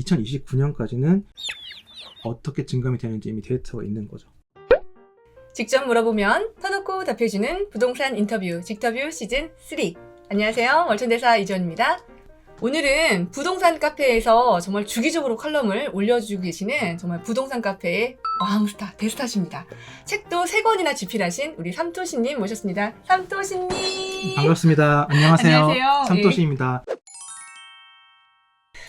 2029년까지는 어떻게 증감이 되는지 이미 데이터가 있는 거죠. 직접 물어보면 터놓고 답해주는 부동산 인터뷰 직터뷰 시즌 3. 안녕하세요. 월천대사 이주원입니다. 오늘은 부동산 카페에서 정말 주기적으로 칼럼을 올려주고 계시는 정말 부동산 카페의 왕스타, 대스타십니다. 책도 3권이나 집필하신 우리 삼토시님 모셨습니다. 삼토시님! 반갑습니다. 안녕하세요. 안녕하세요. 삼토시입니다.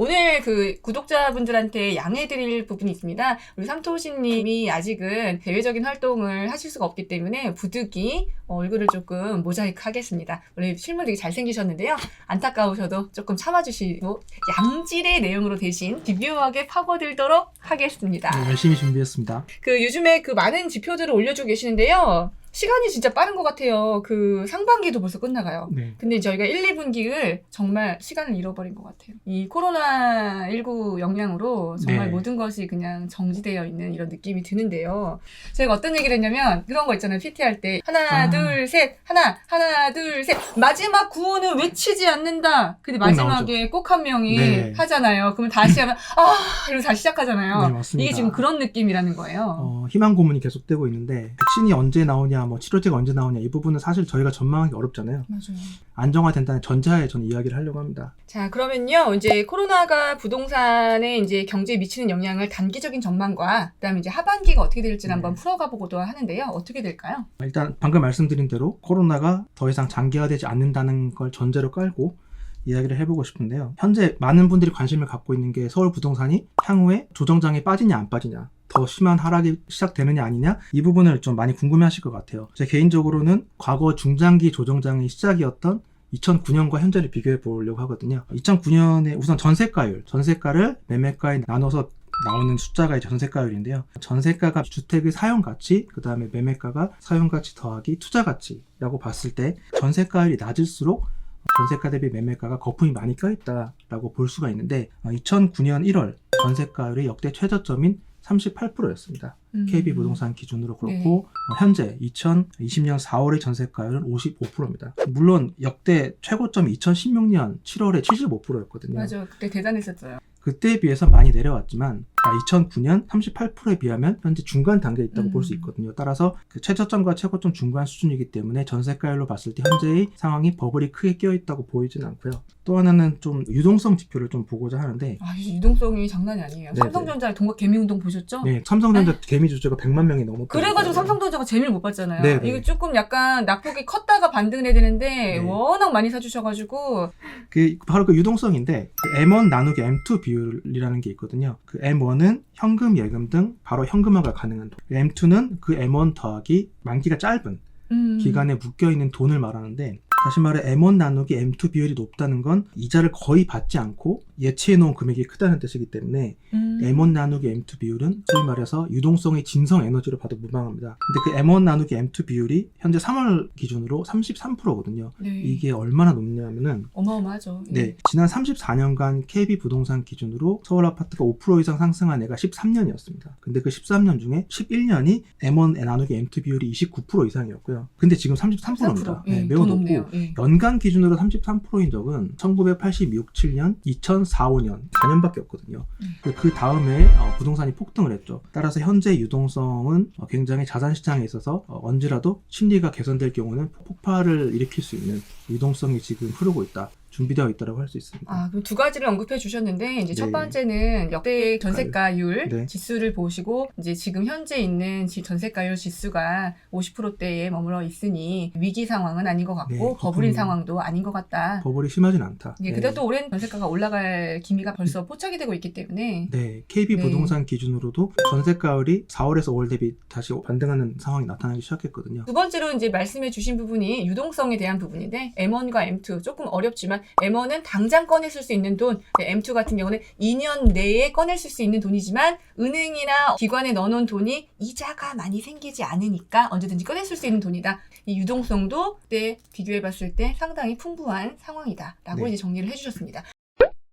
오늘 그 구독자분들한테 양해드릴 부분이 있습니다. 우리 삼토시님이 아직은 대외적인 활동을 하실 수가 없기 때문에 부득이 얼굴을 조금 모자이크 하겠습니다. 원래 실물 되게 잘생기셨는데요. 안타까우셔도 조금 참아주시고 양질의 내용으로 대신 집요하게 파고들도록 하겠습니다. 네, 열심히 준비했습니다. 그 요즘에 그 많은 지표들을 올려주고 계시는데요. 시간이 진짜 빠른 것 같아요. 그 상반기도 벌써 끝나가요. 네. 근데 저희가 1, 2분기를 정말 시간을 잃어버린 것 같아요. 이 코로나19 영향으로 정말 네. 모든 것이 그냥 정지되어 있는 이런 느낌이 드는데요. 제가 어떤 얘기를 했냐면 그런 거 있잖아요. PT 할 때 하나, 아. 둘, 셋, 하나, 하나, 둘, 셋. 마지막 구호는 외치지 않는다. 근데 꼭 마지막에 꼭 한 명이 네. 하잖아요. 그러면 다시 하면 아, 이러고 다시 시작하잖아요. 네, 맞습니다. 이게 지금 그런 느낌이라는 거예요. 어, 희망 고문이 계속되고 있는데 백신이 언제 나오냐, 뭐 치료제가 언제 나오냐 이 부분은 사실 저희가 전망하기 어렵잖아요. 맞아요. 안정화된다는 전제하에 저는 이야기를 하려고 합니다. 자, 그러면요. 이제 코로나가 부동산에 이제 경제에 미치는 영향을 단기적인 전망과 그다음에 이제 하반기가 어떻게 될지를 네. 한번 풀어가 보고도 하는데요. 어떻게 될까요? 일단 방금 말씀드린 대로 코로나가 더 이상 장기화되지 않는다는 걸 전제로 깔고 이야기를 해보고 싶은데요. 현재 많은 분들이 관심을 갖고 있는 게 서울 부동산이 향후에 조정장에 빠지냐 안 빠지냐 더 심한 하락이 시작되느냐 아니냐 이 부분을 좀 많이 궁금해하실 것 같아요. 제 개인적으로는 과거 중장기 조정장의 시작이었던 2009년과 현재를 비교해 보려고 하거든요. 2009년에 우선 전세가율, 전세가를 매매가에 나눠서 나오는 숫자가 전세가율인데요. 전세가가 주택의 사용 가치, 그 다음에 매매가가 사용 가치 더하기 투자 가치라고 봤을 때 전세가율이 낮을수록 전세가 대비 매매가가 거품이 많이 껴있다라고 볼 수가 있는데 2009년 1월 전세가율이 역대 최저점인 38%였습니다. 음. KB 부동산 기준으로 그렇고 네. 어, 현재 2020년 4월의 전세가율은 55%입니다. 물론 역대 최고점이 2016년 7월에 75%였거든요. 맞아. 그때 대단했었어요. 그때에 비해서 많이 내려왔지만 2009년 38%에 비하면 현재 중간 단계에 있다고 음. 볼수 있거든요. 따라서 그 최저점과 최고점 중간 수준이기 때문에 전세가율로 봤을 때 현재의 상황이 버블이 크게 끼어 있다고 보이진 않고요. 또 하나는 좀 유동성 지표를 좀 보고자 하는데 아, 이 유동성이 장난이 아니에요. 네, 삼성전자의 동학 개미 운동 보셨죠? 네, 삼성전자 개미 주주가 100만 명이 넘었다. 그래가지고 삼성전자가 재미를 못 봤잖아요. 네, 네. 이거 조금 약간 낙폭이 컸다가 반등을 해야 되는데 네. 워낙 많이 사주셔가지고 그 바로 그 유동성인데 그 M1 나누기 M2 비율이라는 게 있거든요. 그 M1 은 현금, 예금 등 바로 현금화가 가능한 돈. M2는 그 M1 더하기 만기가 짧은 음. 기간에 묶여 있는 돈을 말하는데 다시 말해 M1 나누기 M2 비율이 높다는 건 이자를 거의 받지 않고 예치해 놓은 금액이 크다는 뜻이기 때문에 음. M1 나누기 M2 비율은 소위 말해서 유동성의 진성 에너지로 봐도 무방합니다. 근데 그 M1 나누기 M2 비율이 현재 3월 기준으로 33%거든요. 네. 이게 얼마나 높냐면은 어마어마하죠. 네, 지난 34년간 KB 부동산 기준으로 서울 아파트가 5% 이상 상승한 애가 13년이었습니다. 근데 그 13년 중에 11년이 M1 나누기 M2 비율이 29% 이상이었고요. 근데 지금 33%입니다. 33%. 예, 매우 더 높고 높네요. 예. 연간 기준으로 33%인 적은 1986, 7년, 2004, 5년 4년밖에 없거든요. 음. 그 다음 에 어, 부동산이 폭등을 했죠. 따라서 현재 유동성은 어, 굉장히 자산 시장에 있어서 어, 언제라도 심리가 개선될 경우는 폭발을 일으킬 수 있는 유동성이 지금 흐르고 있다. 준비되어 있다고 할 수 있습니다. 아, 그럼 두 가지를 언급해 주셨는데, 이제 첫 네. 번째는 역대 전세가율 네. 지수를 보시고, 이제 지금 현재 있는 지- 전세가율 지수가 50%대에 머물러 있으니, 위기 상황은 아닌 것 같고, 네, 버블인 상황도 아닌 것 같다. 버블이 심하진 않다. 예, 그때 또 오랜 전세가가 올라갈 기미가 벌써 포착이 되고 있기 때문에, 네, KB 네. 부동산 기준으로도 전세가율이 4월에서 5월 대비 다시 반등하는 상황이 나타나기 시작했거든요. 두 번째로 이제 말씀해 주신 부분이 유동성에 대한 부분인데 M1과 M2 조금 어렵지만 M1은 당장 꺼냈을 수 있는 돈, 네, M2 같은 경우는 2년 내에 꺼냈을 수 있는 돈이지만 은행이나 기관에 넣어놓은 돈이 이자가 많이 생기지 않으니까 언제든지 꺼냈을 수 있는 돈이다. 이 유동성도 그때 비교해 봤을 때 상당히 풍부한 상황이다라고 네. 이제 정리를 해주셨습니다.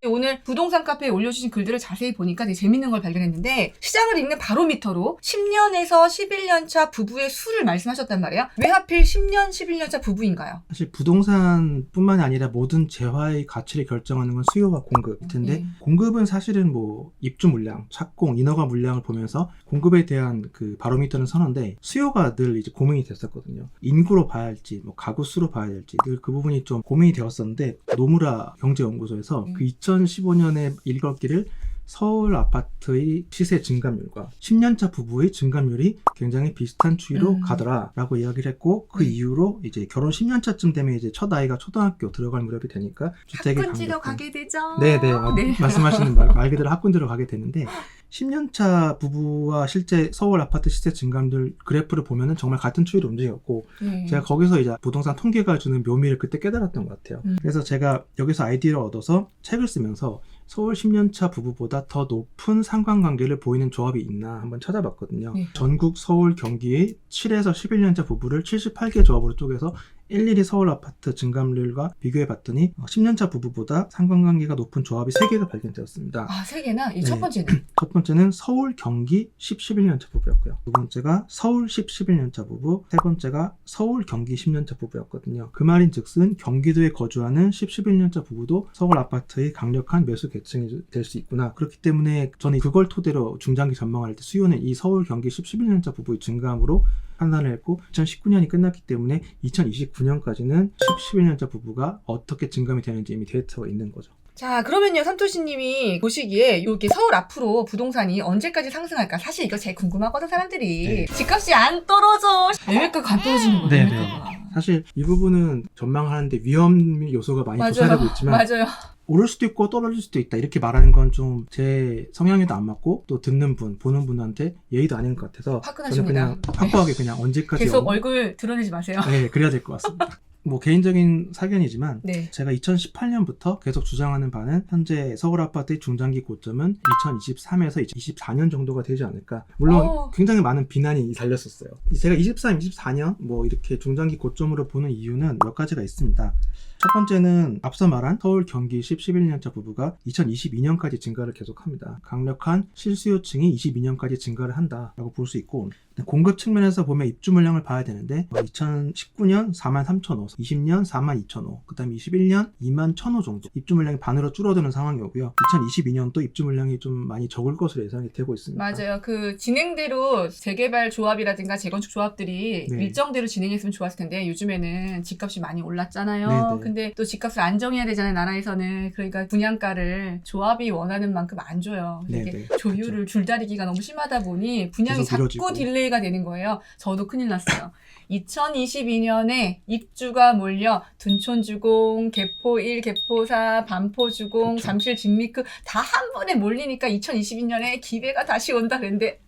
오늘 부동산 카페에 올려주신 글들을 자세히 보니까 되게 재밌는 걸 발견했는데 시장을 읽는 바로미터로 10년에서 11년 차 부부의 수를 말씀하셨단 말이에요. 왜 하필 10년, 11년 차 부부인가요? 사실 부동산뿐만이 아니라 모든 재화의 가치를 결정하는 건 수요와 공급일 텐데 네. 공급은 사실은 뭐 입주 물량, 착공, 인허가 물량을 보면서 공급에 대한 그 바로미터는 선언데 수요가 늘 이제 고민이 됐었거든요. 인구로 봐야 할지, 뭐 가구 수로 봐야 할지 늘 그 부분이 좀 고민이 되었었는데 노무라 경제연구소에서 음. 그 2015년에 읽었기를 서울 아파트의 시세 증감률과 10년차 부부의 증감률이 굉장히 비슷한 추이로 음. 가더라라고 이야기를 했고 그 네. 이후로 이제 결혼 10년차쯤 되면 이제 첫 아이가 초등학교 들어갈 무렵이 되니까 주택의 학군지로 가게 되죠. 네네 마- 네. 말씀하시는 말, 말 그대로 학군지로 가게 되는데 10년차 부부와 실제 서울 아파트 시세 증감률 그래프를 보면은 정말 같은 추이로 움직였고 네. 제가 거기서 이제 부동산 통계가 주는 묘미를 그때 깨달았던 것 같아요. 음. 그래서 제가 여기서 아이디어를 얻어서 책을 쓰면서 서울 10년차 부부보다 더 높은 상관관계를 보이는 조합이 있나 한번 찾아봤거든요. 네. 전국 서울 경기의 7에서 11년차 부부를 78개 조합으로 쪼개서 일일이 서울 아파트 증감률과 비교해 봤더니 10년차 부부보다 상관관계가 높은 조합이 3개가 발견되었습니다. 아, 세 개나? 이 네. 첫 번째는? 첫 번째는 서울 경기 10, 11년차 부부였고요. 두 번째가 서울 10, 11년차 부부, 세 번째가 서울 경기 10년차 부부였거든요. 그 말인 즉슨 경기도에 거주하는 10, 11년차 부부도 서울 아파트의 강력한 매수 계층이 될 수 있구나. 그렇기 때문에 저는 그걸 토대로 중장기 전망할 때 수요는 이 서울 경기 10, 11년차 부부의 증감으로 판단을 했고 2019년이 끝났기 때문에 2029년까지는 10, 11년차 부부가 어떻게 증감이 되는지 이미 데이터가 있는 거죠. 자, 그러면요, 삼토시님이 보시기에 이렇게 서울 앞으로 부동산이 언제까지 상승할까? 사실 이거 제일 궁금하거든, 사람들이. 네. 집값이 안 떨어져. 매매가가 안 떨어지는 거예요. 네, 매매가가. 사실 이 부분은 전망하는데 위험 요소가 많이 맞아요. 조사되고 있지만 맞아요. 오를 수도 있고 떨어질 수도 있다 이렇게 말하는 건 좀 제 성향에도 안 맞고 또 듣는 분 보는 분한테 예의도 아닌 것 같아서 저는. 그냥 확고하게 그냥 언제까지 계속 영- 얼굴 드러내지 마세요. 네 그래야 될 것 같습니다. 뭐 개인적인 사견이지만 네. 제가 2018년부터 계속 주장하는 바는 현재 서울 아파트의 중장기 고점은 2023에서 2024년 정도가 되지 않을까. 물론 어. 굉장히 많은 비난이 달렸었어요. 제가 23, 24년 뭐 이렇게 중장기 고점으로 보는 이유는 몇 가지가 있습니다. 첫 번째는 앞서 말한 서울 경기 10, 11년차 부부가 2022년까지 증가를 계속합니다. 강력한 실수요층이 22년까지 증가를 한다라고 볼 수 있고 공급 측면에서 보면 입주 물량을 봐야 되는데 2019년 4만 3천 호, 20년 4만 2천 호, 그다음에 21년 2만 1천 호 정도 입주 물량이 반으로 줄어드는 상황이고요. 2022년도 입주 물량이 좀 많이 적을 것으로 예상이 되고 있습니다. 맞아요. 그 진행대로 재개발 조합이라든가 재건축 조합들이 네. 일정대로 진행했으면 좋았을 텐데 요즘에는 집값이 많이 올랐잖아요. 네네. 근데 또 집값을 안정해야 되잖아요. 나라에서는 그러니까 분양가를 조합이 원하는 만큼 안 줘요. 이게. 조율을 줄다리기가 너무 심하다 보니 분양이 자꾸. 딜레이가 되는 거예요. 저도 큰일 났어요. 2022년에 입주가 몰려 둔촌주공, 개포 1, 개포 4, 반포주공, 그쵸. 잠실 진미크 다 한 번에 몰리니까 2022년에 기회가 다시 온다 그랬는데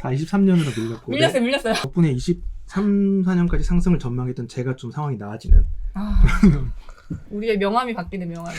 다 23년으로 밀렸고 밀렸어요, 밀렸어요. 덕분에 23, 4년까지 상승을 전망했던 제가 좀 상황이 나아지는 아, 우리의 명함이 바뀌는 명함.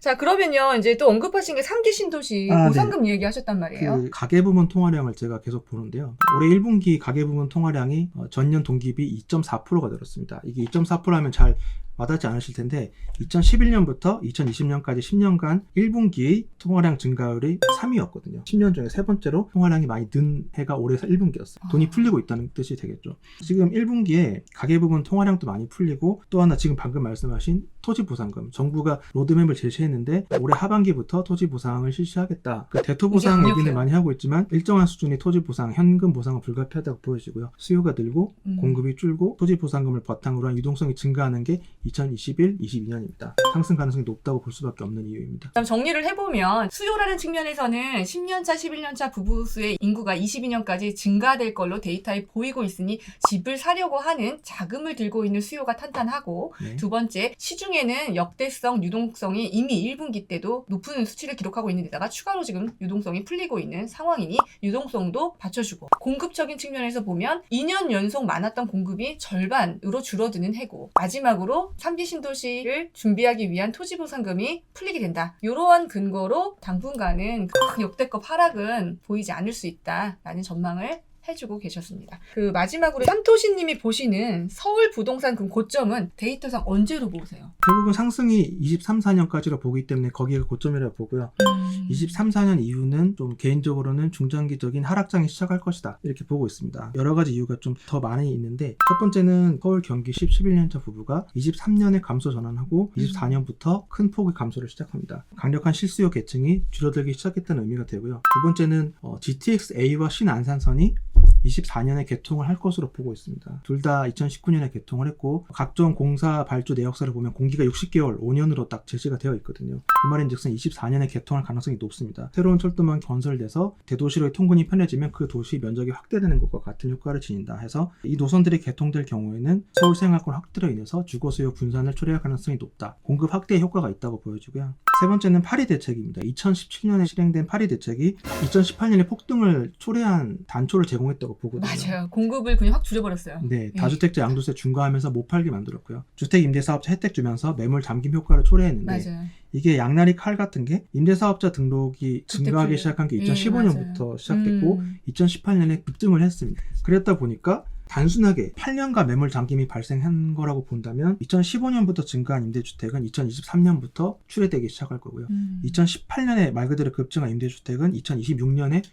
자, 그러면요, 이제 또 언급하신 게 3기 신도시 아, 보상금 얘기하셨단 말이에요. 그 가계부문 통화량을 제가 계속 보는데요. 올해 1분기 가계부문 통화량이 어, 전년 동기비 2.4%가 늘었습니다. 이게 2.4%하면 잘 와닿지 않으실 텐데 2011년부터 2020년까지 10년간 1분기의 통화량 증가율이 3위였거든요. 10년 중에 세 번째로 통화량이 많이 는 해가 올해 1분기였어요. 돈이 아. 풀리고 있다는 뜻이 되겠죠. 지금 1분기에 가계부문 통화량도 많이 풀리고 또 하나 지금 방금 말씀하신 토지 보상금 정부가 로드맵을 제시했는데 올해 하반기부터 토지 보상을 실시하겠다. 그 대토 보상 이게 얘기는. 많이 하고 있지만 일정한 수준의 토지 보상, 현금 보상은 불가피하다고 보여지고요. 수요가 늘고 음. 공급이 줄고 토지 보상금을 바탕으로 한 유동성이 증가하는 게 2021, 22년입니다. 상승 가능성이 높다고 볼 수밖에 없는 이유입니다. 그다음 정리를 해보면 수요라는 측면에서는 10년차, 11년차 부부 수의 인구가 22년까지 증가될 걸로 데이터에 보이고 있으니 집을 사려고 하는 자금을 들고 있는 수요가 탄탄하고 네. 두 번째 시중 에는 역대성 유동성이 이미 1분기 때도 높은 수치를 기록하고 있는 데다가 추가로 지금 유동성이 풀리고 있는 상황이니 유동성도 받쳐주고 공급적인 측면에서 보면 2년 연속 많았던 공급이 절반으로 줄어드는 해고 마지막으로 3기 신도시를 준비하기 위한 토지 보상금이 풀리게 된다. 이러한 근거로 당분간은 큰 역대급 하락은 보이지 않을 수 있다라는 전망을 해주고 계셨습니다. 그 마지막으로 삼토시님이 보시는 서울 부동산 그 고점은 데이터상 언제로 보세요? 결국은 상승이 23, 4년까지로 보기 때문에 거기가 고점이라고 보고요. 23, 4년 이후는 좀 개인적으로는 중장기적인 하락장이 시작할 것이다. 이렇게 보고 있습니다. 여러 가지 이유가 좀 더 많이 있는데 첫 번째는 서울 경기 10, 11년차 부부가 23년에 감소 전환하고 24년부터 큰 폭의 감소를 시작합니다. 강력한 실수요 계층이 줄어들기 시작했다는 의미가 되고요. 두 번째는 어, GTX-A와 신안산선이 24년에 개통을 할 것으로 보고 있습니다. 둘 다 2019년에 개통을 했고 각종 공사 발주 내역서를 보면 공기가 60개월, 5년으로 딱 제시가 되어 있거든요. 그 말인즉슨 24년에 개통할 가능성이 높습니다. 새로운 철도만 건설돼서 대도시로의 통근이 편해지면 그 도시 면적이 확대되는 것과 같은 효과를 지닌다 해서 이 노선들이 개통될 경우에는 서울 생활권 확대로 인해서 주거 수요 분산을 초래할 가능성이 높다. 공급 확대에 효과가 있다고 보여지고요. 세 번째는 파리 대책입니다. 2017년에 실행된 파리 대책이 2018년에 폭등을 초래한 단초를 제공했 다고 보거든요. 맞아요. 공급을 그냥 확 줄여버렸어요. 네, 다주택자 양도세 중과하면서 못 팔게 만들었고요. 주택 임대사업자 혜택 주면서 매물 잠김 효과를 초래했는데 맞아요. 이게 양날이 칼 같은 게 임대사업자 등록이 증가하기 그- 시작한 게 예, 2015년부터 맞아요. 시작됐고 음. 2018년에 급등을 했습니다. 그랬다 보니까 단순하게 8년간 매물 잠김이 발생한 거라고 본다면 2015년부터 증가한 임대주택은 2023년부터 출회되기 시작할 거고요. 음. 2018년에 말 그대로 급증한 임대주택은 2026년에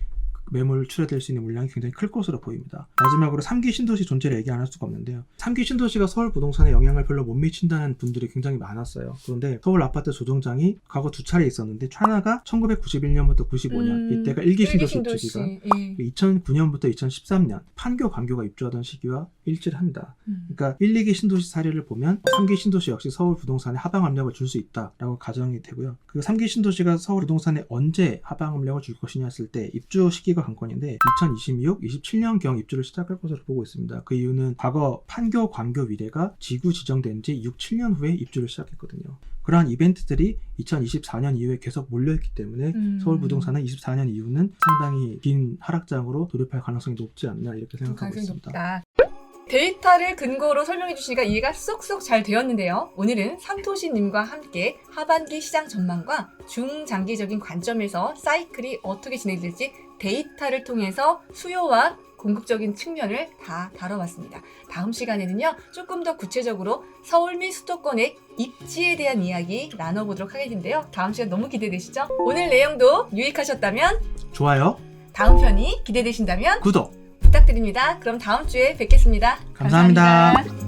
매물 출회될 수 있는 물량이 굉장히 클 것으로 보입니다. 마지막으로 3기 신도시 존재를 얘기 안 할 수가 없는데요. 3기 신도시가 서울 부동산에 영향을 별로 못 미친다는 분들이 굉장히 많았어요. 그런데 서울 아파트 조정장이 과거 두 차례 있었는데 하나가 1991년부터 95년 음, 이때가 1기 신도시. 입주기가 예. 2009년부터 2013년 판교 광교가 입주하던 시기와 일치를 합니다. 음. 그러니까 1, 2기 신도시 사례를 보면 3기 신도시 역시 서울 부동산에 하방 압력을 줄 수 있다라고 가정이 되고요. 그 3기 신도시가 서울 부동산에 언제 하방 압력을 줄 것이냐 했을 때 입주 시기가 관건인데 2026, 27년경 입주를 시작할 것으로 보고 있습니다. 그 이유는 과거 판교 광교 위례가 지구 지정된 지 6, 7년 후에 입주를 시작했거든요. 그러한 이벤트들이 2024년 이후에 계속 몰려있기 때문에 음. 서울 부동산은 24년 이후는 상당히 긴 하락장으로 돌입할 가능성이 높지 않나 이렇게 생각하고 가능성이 있습니다. 높다. 데이터를 근거로 설명해 주시니까 이해가 쏙쏙 잘 되었는데요. 오늘은 삼토시님과 함께 하반기 시장 전망과 중장기적인 관점에서 사이클이 어떻게 진행될지 데이터를 통해서 수요와 공급적인 측면을 다 다뤄봤습니다. 다음 시간에는요, 조금 더 구체적으로 서울 및 수도권의 입지에 대한 이야기 나눠보도록 하겠는데요. 다음 시간 너무 기대되시죠? 오늘 내용도 유익하셨다면 좋아요, 다음 편이 기대되신다면 구독 부탁드립니다. 그럼 다음 주에 뵙겠습니다 감사합니다. 감사합니다.